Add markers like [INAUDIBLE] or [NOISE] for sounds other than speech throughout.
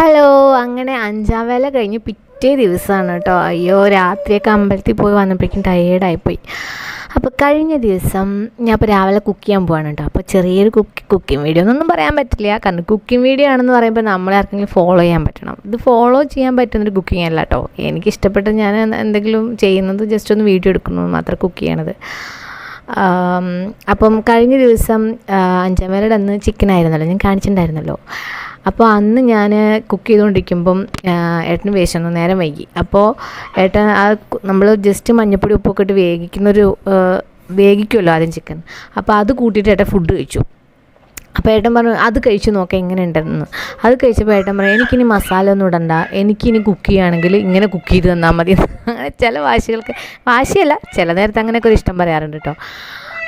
Hello അങ്ങനെ അഞ്ചാം വേല കഴിഞ്ഞ് പിറ്റേ ദിവസമാണ് കേട്ടോ അയ്യോ രാത്രിയൊക്കെ അമ്പലത്തിൽ പോയി വന്നപ്പോഴേക്കും ടയേർഡായിപ്പോയി അപ്പോൾ കഴിഞ്ഞ ദിവസം ഞാൻ ഇപ്പോൾ രാവിലെ കുക്ക് ചെയ്യാൻ പോവാണ് കേട്ടോ അപ്പോൾ ചെറിയൊരു കുക്ക് കുക്കിംഗ് വീഡിയോ എന്നൊന്നും പറയാൻ പറ്റില്ല. കാരണം കുക്കിംഗ് വീഡിയോ ആണെന്ന് പറയുമ്പോൾ നമ്മളെ ആർക്കെങ്കിലും ഫോളോ ചെയ്യാൻ പറ്റണം. ഇത് ഫോളോ ചെയ്യാൻ പറ്റുന്നൊരു കുക്കിംഗ് അല്ല കേട്ടോ എനിക്ക് ഇഷ്ടപ്പെട്ട ഞാൻ എന്തെങ്കിലും ചെയ്യുന്നത് ജസ്റ്റ് ഒന്ന് വീഡിയോ എടുക്കുന്നു മാത്രം കുക്ക് ചെയ്യണത്. അപ്പം കഴിഞ്ഞ ദിവസം അഞ്ചാം വേലയുടെ അന്ന് ചിക്കൻ ആയിരുന്നല്ലോ. ഞാൻ കാണിച്ചിട്ടുണ്ടായിരുന്നല്ലോ. അപ്പോൾ അന്ന് ഞാൻ കുക്ക് ചെയ്തുകൊണ്ടിരിക്കുമ്പം ഏട്ടന് വിശന്നു നേരം വൈകി. അപ്പോൾ ഏട്ടൻ ആ നമ്മൾ ജസ്റ്റ് മഞ്ഞപ്പൊടി ഉപ്പൊക്കെ ഇട്ട് വേവിക്കുന്നൊരു വേഗിക്കുമല്ലോ ആദ്യം ചിക്കൻ അപ്പോൾ അത് കൂട്ടിയിട്ട് ഏട്ടൻ ഫുഡ് കഴിച്ചു. അപ്പോൾ ഏട്ടൻ പറഞ്ഞു അത് കഴിച്ച് നോക്കാം എങ്ങനെ ഉണ്ടെന്ന് അത് കഴിച്ചപ്പോൾ ഏട്ടൻ പറഞ്ഞു എനിക്കിനി മസാല ഒന്നും ഇടണ്ട. എനിക്കിനി കുക്ക് ചെയ്യുകയാണെങ്കിൽ ഇങ്ങനെ കുക്ക് ചെയ്ത് തന്നാൽ മതി [LAUGHS] അങ്ങനെ ചില വാശികൾക്ക് വാശിയല്ല ചില നേരത്തെ അങ്ങനെയൊക്കെ ഒരു ഇഷ്ടം പറയാറുണ്ട് കേട്ടോ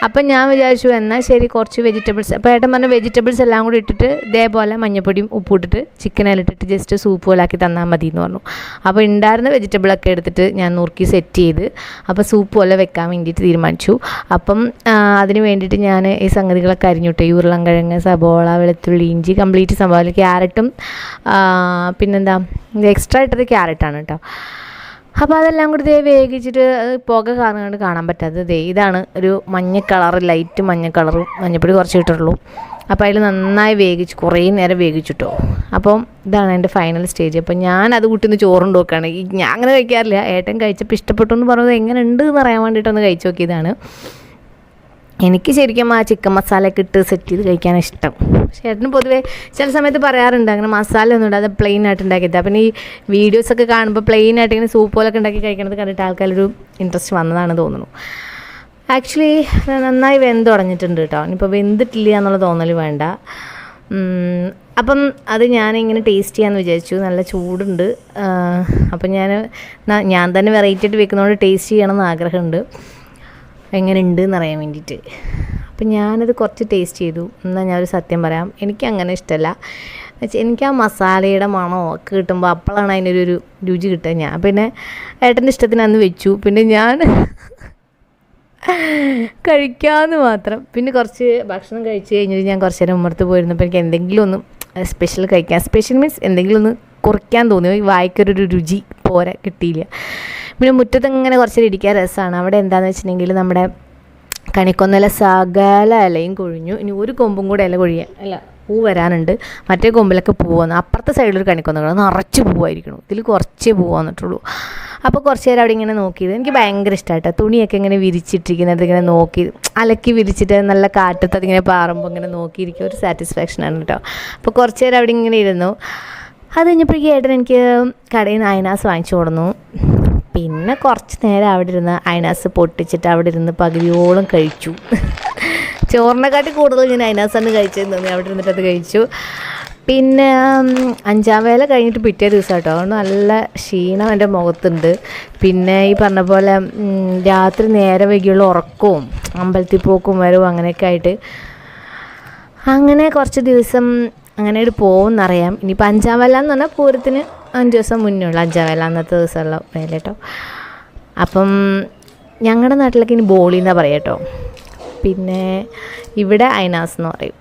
അപ്പം ഞാൻ വിചാരിച്ചു എന്നാൽ ശരി കുറച്ച് വെജിറ്റബിൾസ് അപ്പോൾ ഏട്ടൻ പറഞ്ഞ വെജിറ്റബിൾസ് എല്ലാം കൂടി ഇട്ടിട്ട് ഇതേപോലെ മഞ്ഞപ്പൊടിയും ഉപ്പും ഇട്ടിട്ട് ജസ്റ്റ് സൂപ്പ് പോലാക്കി തന്നാൽ മതി എന്ന് പറഞ്ഞു. അപ്പോൾ ഉണ്ടായിരുന്ന വെജിറ്റബിളൊക്കെ എടുത്തിട്ട് ഞാൻ നുറുക്കി സെറ്റ് ചെയ്ത് അപ്പോൾ സൂപ്പ് പോലെ വെക്കാൻ വേണ്ടിയിട്ട് തീരുമാനിച്ചു. അപ്പം അതിന് വേണ്ടിയിട്ട് ഞാൻ ഈ സംഗതികളൊക്കെ അരിഞ്ഞുട്ടെ. ഈ ഉരുളൻകിഴങ്ങ് സബോള വെളുത്തുള്ളി ഇഞ്ചി കംപ്ലീറ്റ് സംഭവം ക്യാരറ്റും പിന്നെന്താ എക്സ്ട്രാ ഇട്ടത് ക്യാരറ്റാണ് കേട്ടോ അപ്പോൾ അതെല്ലാം കൂടി ദേ വേവിച്ചിട്ട് പുക കാരണം കാണാൻ പറ്റാത്തത് ദേ ഇതാണ് ഒരു മഞ്ഞ കളർ ലൈറ്റ് മഞ്ഞ കളറും മഞ്ഞപ്പൊടി കുറച്ച് ഇട്ടുള്ളൂ അപ്പോൾ അതിൽ നന്നായി വേവിച്ച് കുറേ നേരം വേവിച്ചിട്ടോ അപ്പം ഇതാണ് എന്റെ ഫൈനൽ സ്റ്റേജ് അപ്പോൾ ഞാൻ അത് കൂട്ടി ഒന്ന് ചോറുണ്ട് നോക്കുകയാണ് ഞാൻ അങ്ങനെ കഴിക്കാറില്ല. ഏട്ടൻ കഴിച്ചപ്പോൾ ഇഷ്ടപ്പെട്ടു എന്ന് പറഞ്ഞത് എങ്ങനെ ഉണ്ട് എന്ന് പറയാൻ വേണ്ടിയിട്ടൊന്ന് കഴിച്ച് നോക്കിയതാണ്. എനിക്ക് ശരിക്കും ആ ചിക്കൻ മസാലയൊക്കെ ഇട്ട് സെറ്റ് ചെയ്ത് കഴിക്കാൻ ഇഷ്ടം. ഏട്ടന് പൊതുവേ ചില സമയത്ത് പറയാറുണ്ട് അങ്ങനെ മസാല ഒന്നും ഇടാതെ പ്ലെയിൻ ആയിട്ട് ഉണ്ടാക്കിയത്. അപ്പം ഈ വീഡിയോസൊക്കെ കാണുമ്പോൾ പ്ലെയിൻ ആയിട്ട് ഇങ്ങനെ സൂപ്പ് പോലൊക്കെ ഉണ്ടാക്കി കഴിക്കണത് കണ്ടിട്ട് ആൾക്കാരൊരു ഇൻട്രസ്റ്റ് വന്നതാണ് തോന്നുന്നു. ആക്ച്വലി നന്നായി വെന്ത് തുടങ്ങിയിട്ടുണ്ട് കേട്ടോ ഇനിയിപ്പോൾ വെന്തിട്ടില്ല എന്നുള്ള തോന്നൽ വേണ്ട. അപ്പം അത് ഞാനിങ്ങനെ ടേസ്റ്റ് ചെയ്യാമെന്ന് വിചാരിച്ചു. നല്ല ചൂടുണ്ട്. അപ്പം ഞാൻ ഞാൻ തന്നെ വെറൈറ്റി ആയിട്ട് വെക്കുന്നതുകൊണ്ട് ടേസ്റ്റ് ചെയ്യണമെന്ന് ആഗ്രഹമുണ്ട്. എങ്ങനെ ഉണ്ട് എന്നറിയാൻ വേണ്ടിയിട്ട്. അപ്പം ഞാനത് കുറച്ച് ടേസ്റ്റ് ചെയ്തു. എന്നാൽ ഞാനൊരു സത്യം പറയാം എനിക്ക് അങ്ങനെ ഇഷ്ടമല്ല എനിക്ക് ആ മസാലയുടെ മണമോ ഒക്കെ കിട്ടുമ്പോൾ അപ്പോഴാണ് അതിനൊരു ഒരു രുചി കിട്ടുക ഞാൻ. പിന്നെ ഏട്ടന്റെ ഇഷ്ടത്തിന് അന്ന് വെച്ചു. പിന്നെ ഞാൻ കഴിക്കാമെന്ന് മാത്രം. പിന്നെ കുറച്ച് ഭക്ഷണം കഴിച്ച് കഴിഞ്ഞിട്ട് ഞാൻ കുറച്ച് നേരം ഉമ്മർത്ത് പോയിരുന്നപ്പോൾ എനിക്ക് എന്തെങ്കിലും ഒന്ന് സ്പെഷ്യൽ കഴിക്കാൻ സ്പെഷ്യൽ മീൻസ് എന്തെങ്കിലും ഒന്ന് കുറയ്ക്കാൻ തോന്നി. വായിക്കൊരു രുചി പോരാ കിട്ടിയില്ല. പിന്നെ മുറ്റത്ത് ഇങ്ങനെ കുറച്ച് ഇരിക്കാൻ രസമാണ് അവിടെ എന്താണെന്ന് വെച്ചിട്ടുണ്ടെങ്കിൽ നമ്മുടെ കണിക്കൊന്നല സകല ഇലയും കൊഴിഞ്ഞു. ഇനി ഒരു കൊമ്പും കൂടെ ഇല കൊഴിയാൻ അല്ല പൂ വരാനുണ്ട്. മറ്റേ കൊമ്പിലൊക്കെ പൂ വന്നു. അപ്പുറത്തെ സൈഡിലൊരു കണിക്കൊന്നുകൾ നിറച്ച് പൂവായിരിക്കണം ഇതിൽ കുറച്ചേ പൂ വന്നിട്ടുള്ളൂ. അപ്പോൾ കുറച്ച് നേരം അവിടെ ഇങ്ങനെ നോക്കിയത്. എനിക്ക് ഭയങ്കര ഇഷ്ടമായിട്ടോ തുണിയൊക്കെ ഇങ്ങനെ വിരിച്ചിട്ടിരിക്കുന്നത് ഇങ്ങനെ നോക്കി അലക്കി വിരിച്ചിട്ട് നല്ല കാറ്റത്ത് അതിങ്ങനെ പാറുമ്പോൾ ഇങ്ങനെ നോക്കിയിരിക്കുക ഒരു സാറ്റിസ്ഫാക്ഷനാണ് കേട്ടോ അപ്പോൾ കുറച്ച് നേരം അവിടെ ഇങ്ങനെ ഇരുന്നു. അത് കഴിഞ്ഞപ്പോഴേക്കും ഏട്ടൻ എനിക്ക് കടയിൽ നിന്ന് അയനാസ് വാങ്ങിച്ചു കൊടുന്നു. പിന്നെ കുറച്ച് നേരം അവിടെ ഇരുന്ന് അയനാസ് പൊട്ടിച്ചിട്ട് അവിടെ ഇരുന്ന് പകുതിയോളം കഴിച്ചു. ചോറിനെക്കാട്ടി കൂടുതൽ ഞാൻ കഴിച്ചതെന്ന് തോന്നി അവിടെ ഇരുന്നിട്ട് അത് കഴിച്ചു. പിന്നെ അഞ്ചാം വേല കഴിഞ്ഞിട്ട് പിറ്റേ ദിവസം കേട്ടോ. അതുകൊണ്ട് നല്ല ക്ഷീണം എന്റെ മുഖത്തുണ്ട്. പിന്നെ ഈ പറഞ്ഞ പോലെ രാത്രി നേരെ വൈകിയുള്ള ഉറക്കവും അമ്പലത്തിൽ പോക്കും വരവും അങ്ങനെയൊക്കെ ആയിട്ട് അങ്ങനെ കുറച്ച് ദിവസം അങ്ങനെ ഒരു പോകുമെന്നറിയാം. ഇനിയിപ്പോൾ അഞ്ചാം വേല എന്ന് പറഞ്ഞാൽ പൂരത്തിന് അഞ്ച് ദിവസം മുന്നേ ഉള്ള. അഞ്ചാം വേല അന്നത്തെ ദിവസമുള്ള വേല കേട്ടോ അപ്പം ഞങ്ങളുടെ നാട്ടിലൊക്കെ ഇനി ബോളി എന്നാണ് പറയുക കേട്ടോ പിന്നെ ഇവിടെ അയനാസ് എന്ന് പറയും.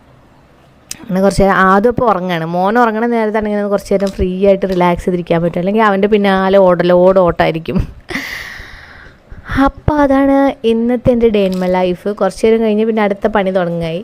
അങ്ങനെ കുറച്ച് നേരം ആദ്യം ഇപ്പോൾ ഉറങ്ങാണ്. മോൻ ഉറങ്ങണ നേരത്താണെങ്കിൽ കുറച്ച് നേരം ഫ്രീ ആയിട്ട് റിലാക്സ് ചെയ്തിരിക്കാൻ പറ്റും. അല്ലെങ്കിൽ അവന്റെ പിന്നാലെ ഓടലോട് ഓട്ടായിരിക്കും. അപ്പോൾ അതാണ് ഇന്നത്തെ എന്റെ ഡേ ഇൻ മൈ ലൈഫ്. കുറച്ച് നേരം കഴിഞ്ഞ് പിന്നെ അടുത്ത പണി തുടങ്ങായി.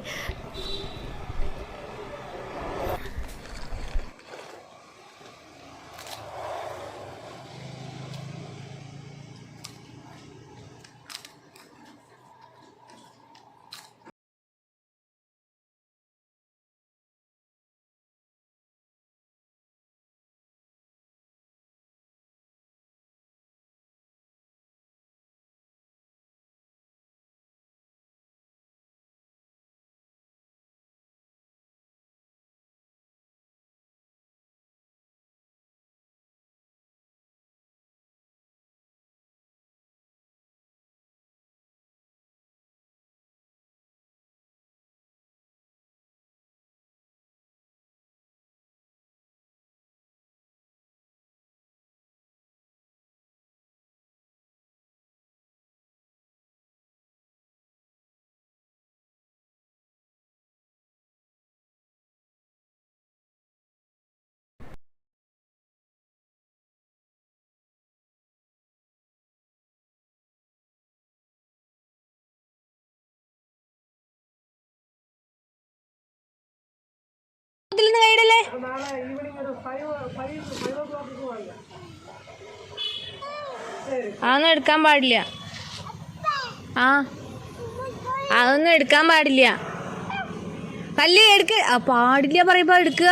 നാളെ ഈവനിങ് ഒരു five five five o'clock പോകാം അതൊന്നും എടുക്കാൻ പാടില്ല. ആ. അതൊന്നും എടുക്കാൻ പാടില്ല. കല്ല് എടുക്ക. പാടില്ല പറയുമ്പോ എടുക്കുക.